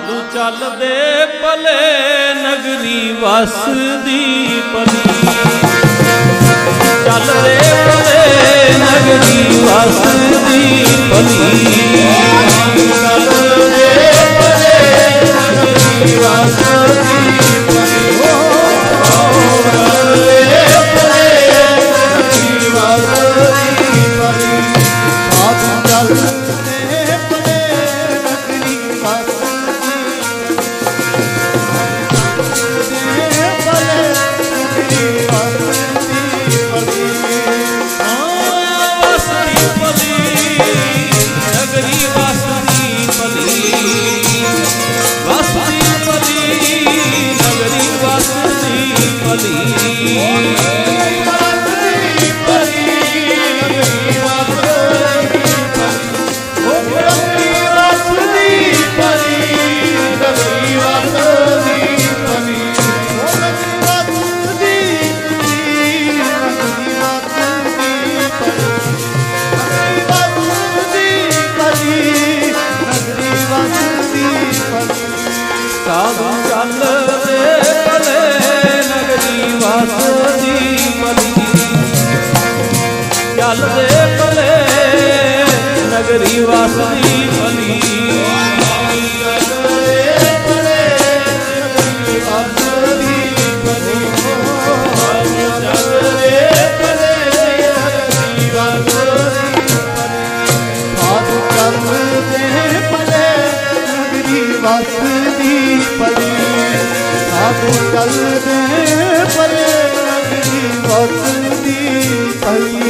ਸਾਧੂ ਚੱਲਦੇ ਭਲੇ ਨਗਰੀ ਵਸਦੀ ਭਲੀ। ਚੱਲਦੇ સાધુ ચાલ રે ભલે નગરી વાસી મળી ચાલ રે ભલે નગરી વાસી ਦੀ ਪਲੇ ਸਾਧੂ ਚੱਲਦੇ ਪਰੇ ਦੀ ਵਤ ਦੀ ਪਲੇ